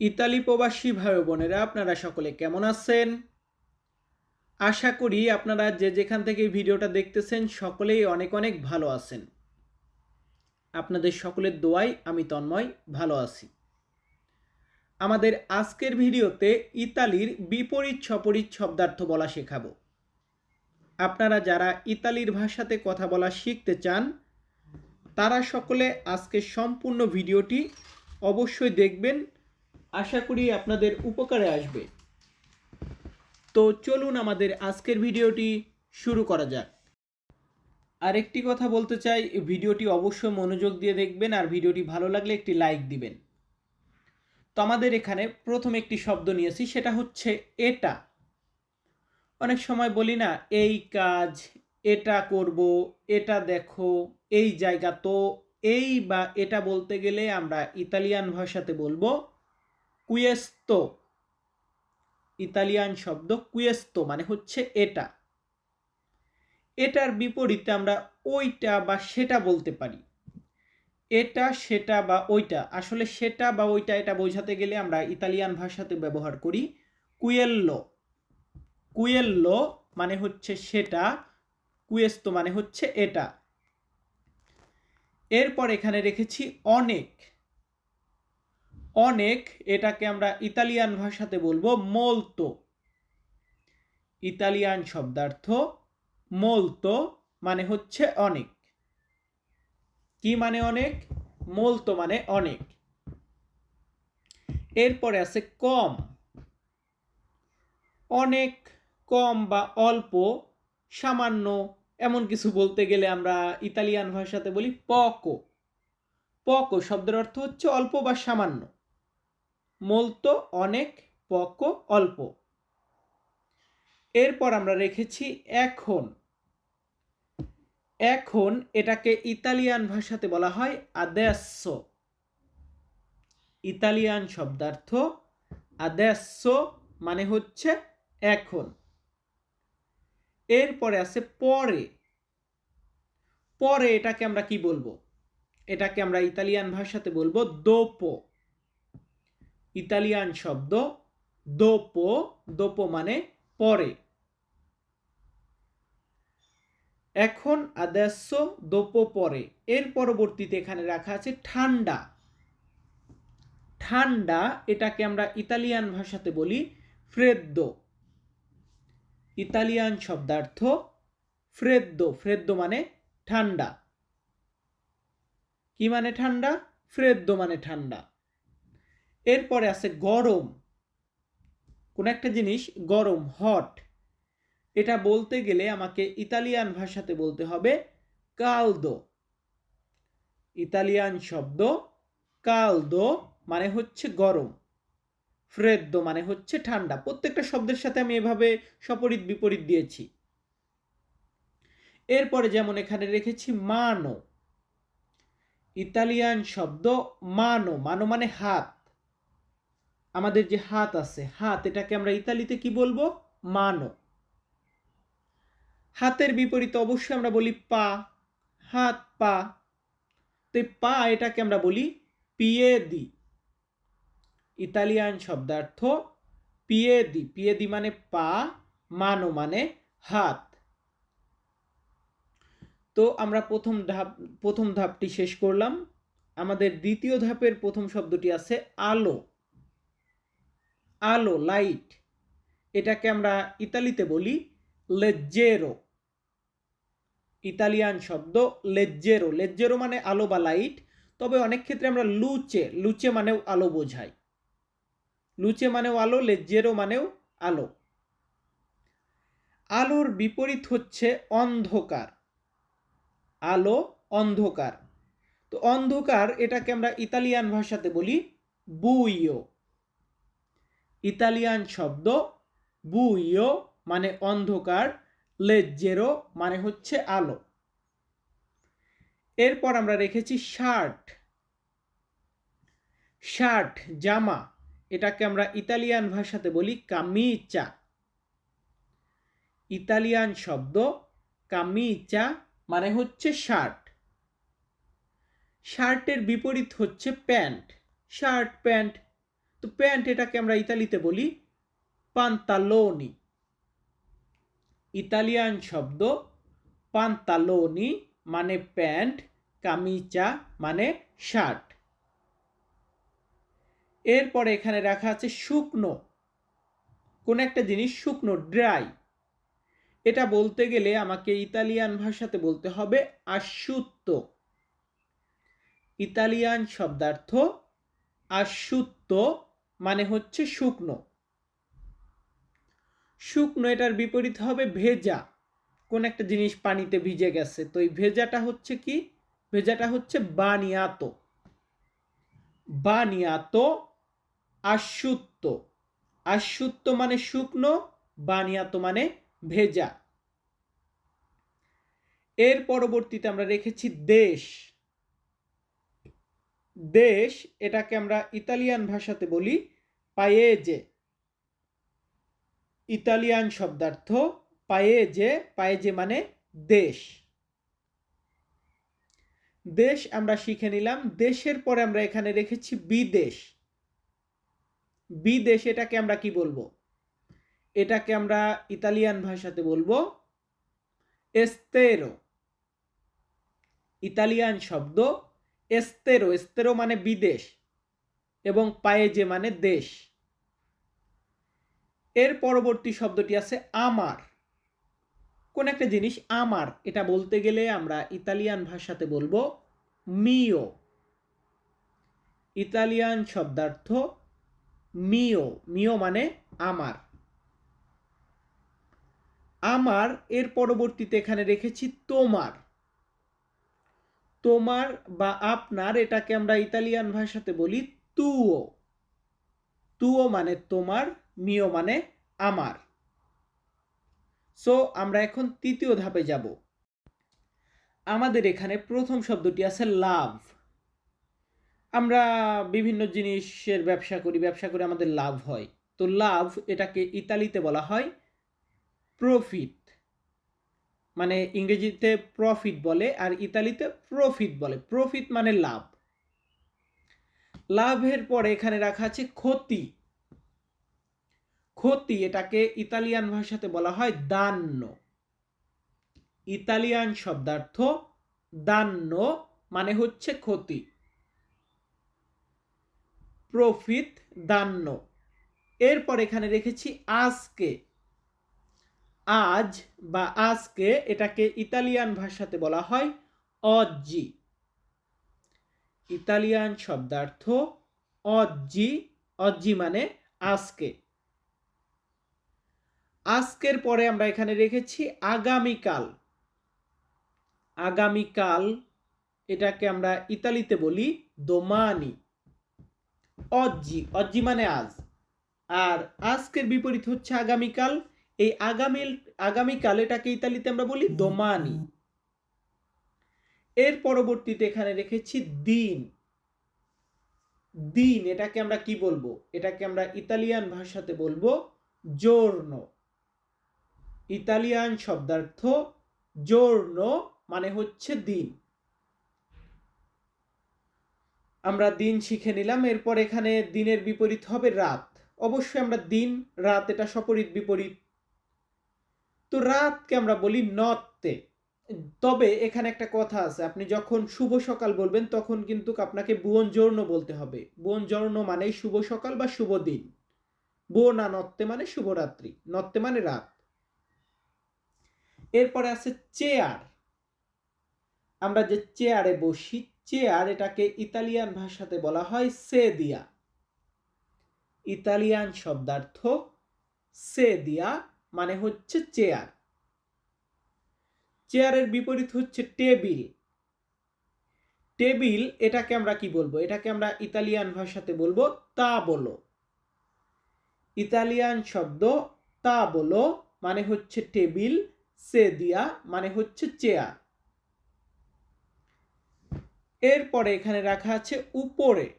Italy প্রবাসী ভাই বোনেরা, আপনারা সকলে কেমন আছেন? আশা করি আপনারা যে যেখান থেকে ভিডিওটা দেখতেছেন সকলেই অনেক অনেক ভালো আছেন। আপনাদের সকলের দোয়াই আমি তন্ময় ভালো আছি। আমাদের আজকের ভিডিওতে ইতালির বিপরীত সপরীত শব্দার্থ বলা শেখাবো। আপনারা যারা ইতালির ভাষাতে কথা বলা শিখতে চান, তারা সকলে আজকের সম্পূর্ণ ভিডিওটি অবশ্যই দেখবেন আশা করি আপনাদের উপকারে আসবে। তো চলুন আমাদের আজকের ভিডিওটি শুরু করা যাক। আরেকটি কথা বলতে চাই, ভিডিওটি অবশ্যই মনোযোগ দিয়ে দেখবেন আর ভিডিওটি ভালো লাগলে একটি লাইক দিবেন। তো আমাদের এখানে প্রথম একটি শব্দ নিয়েছি, সেটা হচ্ছে এটা। অনেক সময় বলি না, এই কাজ, এটা করব, এটা দেখো, এই জায়গা তো, এই বা এটা বলতে গেলে আমরা ইতালিয়ান ভাষাতে বলব। কুয়েস্তো ইতালিয়ান শব্দ কুয়েস্তো মানে হচ্ছে এটা। এটার বিপরীতে আমরা ওইটা বা সেটা বলতে পারি। এটা, সেটা বা ওইটা। আসলে সেটা বা ওইটা, এটা বোঝাতে গেলে আমরা ইতালিয়ান ভাষাতে ব্যবহার করি কুয়েল্লো কুয়েল্লো মানে হচ্ছে সেটা কুয়েস্তো মানে হচ্ছে এটা। এরপর এখানে রেখেছি অনেক। অনেক এটাকে আমরা ইতালিয়ান ভাষাতে বলব মোলতো ইতালিয়ান শব্দার্থ মোলতো মানে হচ্ছে অনেক। কি মানে অনেক? মোলতো মানে অনেক। এরপরে আছে কম। অনেক, কম বা অল্প, সামান্য এমন কিছু বলতে গেলে আমরা ইতালিয়ান ভাষাতে বলি পকো পকো শব্দের অর্থ হচ্ছে অল্প বা সামান্য। মোলতো অনেক, পকো অল্প। এরপর আমরা রেখেছি এখন। এখন এটাকে ইতালিয়ান ভাষাতে বলা হয় আদেস্য ইতালিয়ান শব্দার্থ আদেস্য মানে হচ্ছে এখন। এরপরে আছে পরে। পরে এটাকে আমরা কি বলব? এটাকে আমরা ইতালিয়ান ভাষাতে বলব দোপো ইতালিয়ান শব্দ দোপো দোপো মানে পরে। এখন আদেশ্য দোপো পরে এর পরবর্তীতে এখানে রাখা আছে ঠান্ডা ঠান্ডা এটাকে আমরা ইতালিয়ান ভাষাতে বলি ফ্রেদ্দো ইতালিয়ান শব্দার্থ ফ্রেদ্দো ফ্রেদ্দো মানে ঠান্ডা। কি মানে ঠান্ডা? ফ্রেদ্দো মানে ঠান্ডা। এরপরে আছে গরম। কোন একটা জিনিস, গরম হট এটা বলতে গেলে আমাকে ইতালিয়ান ভাষাতে বলতে হবে কালদো ইতালিয়ান শব্দ কালদো মানে হচ্ছে গরম। ফ্রেদ্দো মানে হচ্ছে ঠান্ডা। প্রত্যেকটা শব্দের সাথে আমি এভাবে সপরীত বিপরীত দিয়েছি। এরপরে যেমন এখানে রেখেছি মানো ইতালিয়ান শব্দ মানো মানো মানে হাত। আমাদের যে হাত আছে, হাত, এটাকে আমরা ইতালিতে কি বলব? মানো। হাতের বিপরীতে অবশ্যই আমরা বলি পা, হাত, পা। তো পা, এটাকে আমরা বলি পিয়েদি। ইতালিয়ান শব্দার্থ পিয়েদি। পিয়েদি মানে পা, মানো মানে হাত। তো আমরা প্রথম ধাপ, প্রথম ধাপটি শেষ করলাম। আমাদের দ্বিতীয় ধাপের প্রথম শব্দটি আছে আলো। আলো লাইট এটাকে আমরা ইতালিতে বলি লেজ্জেরো ইতালিয়ান শব্দ লেজ্জেরো লেজ্জেরো মানে আলো বা লাইট তবে অনেক ক্ষেত্রে আমরা লুচে লুচে মানেও আলো বোঝাই। লুচে মানেও আলো লেজ্জেরো মানেও আলো। আলোর বিপরীত হচ্ছে অন্ধকার। আলো, অন্ধকার। তো অন্ধকার এটাকে আমরা ইতালিয়ান ভাষাতে বলি বুইও ইতালিয়ান শব্দ বুইও মানে অন্ধকার লেজ্জেরো মানে হচ্ছে আলো। এরপর আমরা রেখেছি শার্ট শার্ট জামা, এটাকে আমরা ইতালিয়ান ভাষাতে বলি কামিচা ইতালিয়ান শব্দ কামিচা মানে হচ্ছে শার্ট শার্টের বিপরীত হচ্ছে প্যান্ট। শার্ট প্যান্ট তো প্যান্ট এটাকে আমরা ইতালিতে বলি পান্তালোনি ইতালিয়ান শব্দ পান্তালোনি মানে প্যান্ট কামিচা মানে শার্ট। এরপরে এখানে রাখা আছে শুকনো। কোন একটা জিনিস শুকনো ড্রাই এটা বলতে গেলে আমাকে ইতালিয়ান ভাষাতে বলতে হবে আশুত্ত। ইতালিয়ান শব্দার্থ আশুত্ত মানে হচ্ছে শুকনো। শুকনো এটার বিপরীত হবে ভেজা। কোন একটা জিনিস পানিতে ভিজে গেছে। তো এই ভেজাটা হচ্ছে কি? ভেজাটা হচ্ছে বানিয়াতো। বানিয়াতো আশুত্ত। আশুত্ত মানে শুকনো, বানিয়াতো মানে ভেজা। এর পরবর্তীতে আমরা রেখেছি দেশ। দেশ এটাকে আমরা ইতালিয়ান ভাষাতে বলি পায়েজে ইতালিয়ান শব্দার্থ পায়েজে পায়েজে মানে দেশ। দেশ আমরা শিখে নিলাম, দেশের পরে আমরা এখানে রেখেছি বিদেশ। বিদেশ এটাকে আমরা কি বলব? এটাকে আমরা ইতালিয়ান ভাষাতে বলব এস্তেরো। ইতালিয়ান শব্দ এস্তেরো এস্তেরো মানে বিদেশ এবং পায়েজে মানে দেশ। এর পরবর্তী শব্দটি আছে আমার। কোন একটা জিনিস আমার, এটা বলতে গেলে আমরা ইতালিয়ান ভাষাতে বলব মিও ইতালিয়ান শব্দার্থ মিও মিও মানে আমার। আমার এর পরবর্তীতে এখানে রেখেছি তোমার। তোমার বা আপনার, এটাকে আমরা ইতালিয়ান ভাষাতে বলি তুও। তুও মানে তোমার, মিও মানে আমার। সো আমরা এখন তৃতীয় ধাপে যাব। আমাদের এখানে প্রথম শব্দটি আছে লাভ। আমরা বিভিন্ন জিনিসের ব্যবসা করি, ব্যবসা করে আমাদের লাভ হয়। তো লাভ এটাকে ইতালিতে বলা হয় প্রফিট। মানে ইংরেজিতে প্রফিট বলে আর ইতালিতে প্রফিট বলে। প্রফিট মানে লাভ। লাভের পরে এখানে রাখা আছে ক্ষতি। ক্ষতি এটাকে ইতালিয়ান ভাষাতে বলা হয় দান্য ইতালিয়ান শব্দার্থ দান্য মানে হচ্ছে ক্ষতি। প্রফিট দান্য এরপর এখানে রেখেছি আজকে। আজ বা আজকে এটাকে ইতালিয়ান ভাষাতে বলা হয় অজ্জি। ইতালিয়ান শব্দার্থ অজ্জি অজ্জি মানে আজকে। আজকের পরে আমরা এখানে রেখেছি আগামীকাল। আগামীকাল এটাকে আমরা ইতালিতে বলি দোমানি। অজ্জি অজ্জি মানে আজ। আর আজকের বিপরীত হচ্ছে আগামীকাল। এই আগামী আগামীকাল এটাকে ইতালিতে আমরা বলি দোমানি। এর পরবর্তীতে এখানে রেখেছি দিন। দিন, এটাকে আমরা কি বলব? এটাকে আমরা ইতালিয়ান ভাষাতে বলব জোর্ন ইতালিয়ান শব্দার্থ জোর্ন মানে হচ্ছে দিন। আমরা দিন শিখে নিলাম, এরপর এখানে দিনের বিপরীত হবে রাত। অবশ্যই আমরা দিন, রাত এটা সপরীত বিপরীত। তো রাতকে আমরা বলি নত্তে তবে এখানে একটা কথা আছে, আপনি যখন শুভ সকাল বলবেন, তখন কিন্তু আপনাকে বুয়ন জর্ণ বলতে হবে। বুয়ন জর্ণ মানে শুভ সকাল বা শুভ দিন। বো না নত্তে মানে শুভরাত্রি নত্তে মানে রাত। এরপরে আছে চেয়ার। আমরা যে চেয়ারে বসি, চেয়ার এটাকে ইতালিয়ান ভাষাতে বলা হয় সে দিয়া ইতালিয়ান শব্দার্থ সে দিয়া মানে হচ্ছে চেয়ার চেয়ারের বিপরীত হচ্ছে টেবিল টেবিল এটাকে আমরা কি বলব? এটাকে আমরা ইতালিয়ান ভাষাতে বলব তা বলো ইতালিয়ান শব্দ তা বলো মানে হচ্ছে টেবিল সে দিয়া মানে হচ্ছে চেয়ার এরপরে এখানে রাখা আছে উপরে।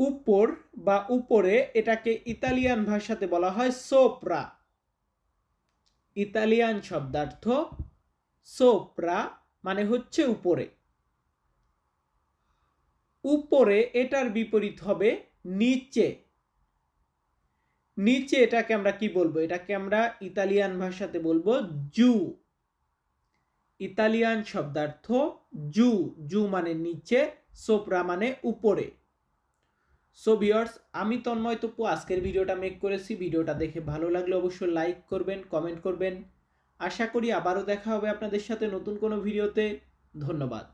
উপর বা উপরে এটাকে ইতালিয়ান ভাষাতে বলা হয় সোপ্রা ইতালিয়ান শব্দার্থ সোপ্রা মানে হচ্ছে উপরে। উপরে এটার বিপরীত হবে নিচে। নিচে এটাকে আমরা কি বলব? এটাকে আমরা ইতালিয়ান ভাষাতে বলব জু। ইতালিয়ান শব্দার্থ জু। জু মানে নিচে সোপরা মানে উপরে। সো ভিওর্স আমি তন্ময় তপু। আজকের ভিডিওটা মেক করেছি। ভিডিওটা দেখে ভালো লাগলে অবশ্যই লাইক করবেন কমেন্ট করবেন। আশা করি আবারও দেখা হবে আপনাদের সাথে নতুন কোনো ভিডিওতে। ধন্যবাদ।